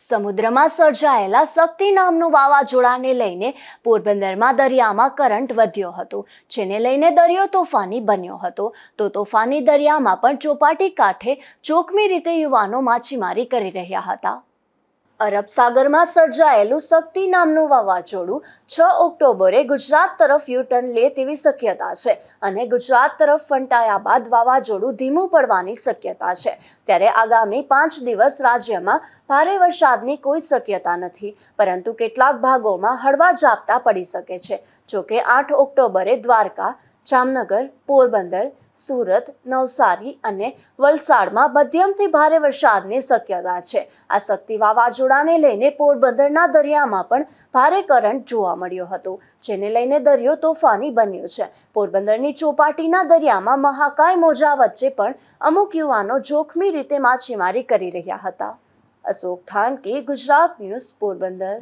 સમુદ્રમાં સર્જાયેલા શક્તિ નામનું વાવાઝોડાને લઈને પોરબંદરમાં દરિયામાં કરંટ વધ્યો હતો, જેને લઈને દરિયો તોફાની બન્યો હતો. તો તોફાની દરિયામાં પણ ચોપાટી કાંઠે ચોકમી રીતે યુવાનો માછીમારી કરી રહ્યા હતા. અરબ સાગરમાં સર્જાયેલું શક્તિ નામનું વાવાઝોડું છ ઓક્ટોબરે ગુજરાત તરફ યુટર્ન લે તેવી શક્યતા છે અને ગુજરાત તરફ ફંટાયા બાદ વાવાઝોડું ધીમું પડવાની શક્યતા છે. ત્યારે આગામી પાંચ દિવસ રાજ્યમાં ભારે વરસાદની કોઈ શક્યતા નથી, પરંતુ કેટલાક ભાગોમાં હળવા ઝાપટા પડી શકે છે. જોકે આઠ ઓક્ટોબરે દ્વારકા જામનગર, પોરબંદર, સુરત, નવસારી અને વલસાડમાં મધ્યમથી ભારે વરસાદની શક્યતા છે. આ શક્તિ વાવાઝોડાને લઈને પોરબંદરના દરિયામાં પણ ભારે કરંટ જોવા મળ્યો હતો, જેને લઈને દરિયો તોફાની બન્યો છે. પોરબંદરની ચોપાટીના દરિયામાં મહાકાય મોજા વચ્ચે પણ અમુક યુવાનો જોખમી રીતે માછીમારી કરી રહ્યા હતા. અશોક થાનકી, ગુજરાત ન્યૂઝ, પોરબંદર.